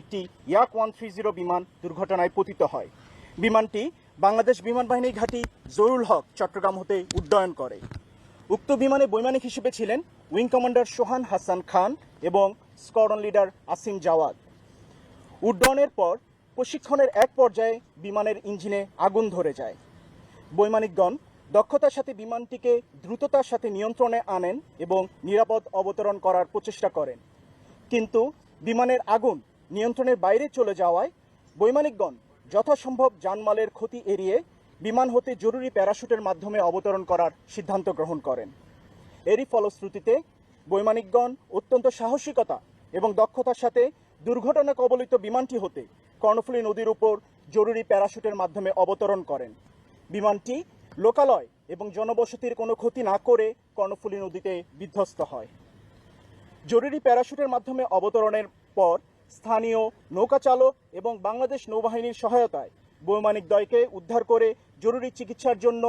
একটি ইয়াক one three zero বিমান দুর্ঘটনায় পতিত হয়। বিমানটি বাংলাদেশ বিমান বাহিনী ঘাঁটি জরুল হক চট্টগ্রাম হতে উড্ডয়ন করে। উক্ত বিমানে বৈমানিক হিসেবে ছিলেন উইং কমান্ডার সোহান হাসান খান এবং স্কোয়াড্রন লিডার আসিম জাওয়াদ। উড্ডয়নের পর প্রশিক্ষণের এক পর্যায়ে বিমানের ইঞ্জিনে আগুন ধরে যায়। বৈমানিকগণ দক্ষতার সাথে বিমানটিকে দ্রুততার সাথে নিয়ন্ত্রণে আনেন এবং নিরাপদ অবতরণ করার প্রচেষ্টা করেন। কিন্তু বিমানের আগুন নিয়ন্ত্রণের বাইরে চলে যাওয়ায় বৈমানিকগণ যথাসম্ভব জানমালের ক্ষতি এড়িয়ে বিমান হতে জরুরি প্যারাশুটের মাধ্যমে অবতরণ করার সিদ্ধান্ত গ্রহণ করেন। এরই ফলশ্রুতিতে বৈমানিকগণ অত্যন্ত সাহসিকতা এবং দক্ষতার সাথে দুর্ঘটনা কবলিত বিমানটি হতে কর্ণফুলী নদীর উপর জরুরি প্যারাশুটের মাধ্যমে অবতরণ করেন। বিমানটি লোকালয় এবং জনবসতির কোনো ক্ষতি না করে কর্ণফুলী নদীতে বিধ্বস্ত হয়। জরুরি প্যারাশুটের মাধ্যমে অবতরণের পর স্থানীয় নৌকা চালক এবং বাংলাদেশ নৌবাহিনীর সহায়তায় বৈমানিক দয়কে উদ্ধার করে জরুরি চিকিৎসার জন্য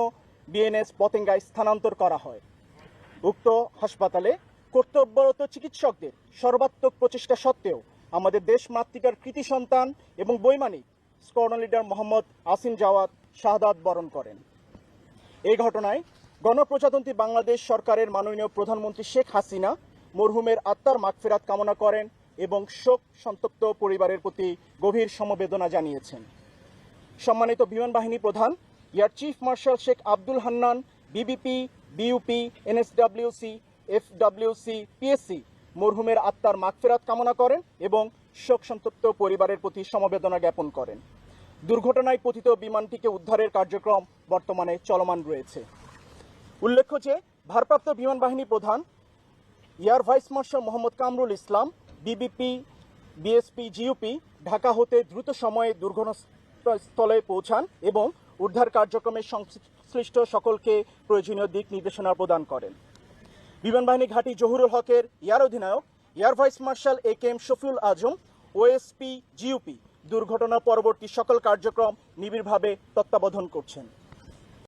বিএনএস পতেঙ্গায় স্থানান্তর করা হয়। উক্ত হাসপাতালে কর্তব্যরত চিকিৎসকদের সর্বাত্মক প্রচেষ্টা সত্ত্বেও আমাদের দেশ মাতৃকার কৃতি সন্তান এবং বৈমানিক স্কর্ণ লিডার মোহাম্মদ আসিম জাওয়াদ শাহাদাত বরণ করেন। এই ঘটনায় গণপ্রজাতন্ত্রী বাংলাদেশ সরকারের মাননীয় প্রধানমন্ত্রী শেখ হাসিনা, মরহুমের আত্মার মাগফেরাত কামনা করেন এবং শোক সন্তপ্ত পরিবারের প্রতি গভীর সমবেদনা জানিয়েছেন। সম্মানিত বিমান বাহিনী প্রধান air chief marshal Sheikh Abdul Hannan, BBP, BUP, NSWC, FWC, PSC মরহুমের আত্মার মাগফেরাত কামনা করেন এবং শোক সন্তপ্ত পরিবারের প্রতি সমবেদনা জ্ঞাপন করেন। দুর্ঘটনায় পতিত বিমানটিকে উদ্ধারের কার্যক্রম বর্তমানে চলমান রয়েছে। উল্লেখ্য যে, ভারপ্রাপ্ত বিমান বাহিনী প্রধান air vice marshal Mohammad Kamrul Islam BBP, BSP GUP Dhaka হতে দ্রুত সময়ে দুর্ঘটনাস্থলে পৌঁছান এবং উদ্ধার কার্যক্রমে সংশ্লিষ্ট সকলকে প্রয়োজনীয় দিক নির্দেশনা প্রদান করেন। বিমান বাহিনী ঘাঁটি জহুরুল হকের এয়ার অধিনায়ক air vice marshal A K M Shafiul Azam OSP GUP দুর্ঘটনা পরবর্তী সকল কার্যক্রম নিবিড়ভাবে তত্ত্বাবধান করছেন।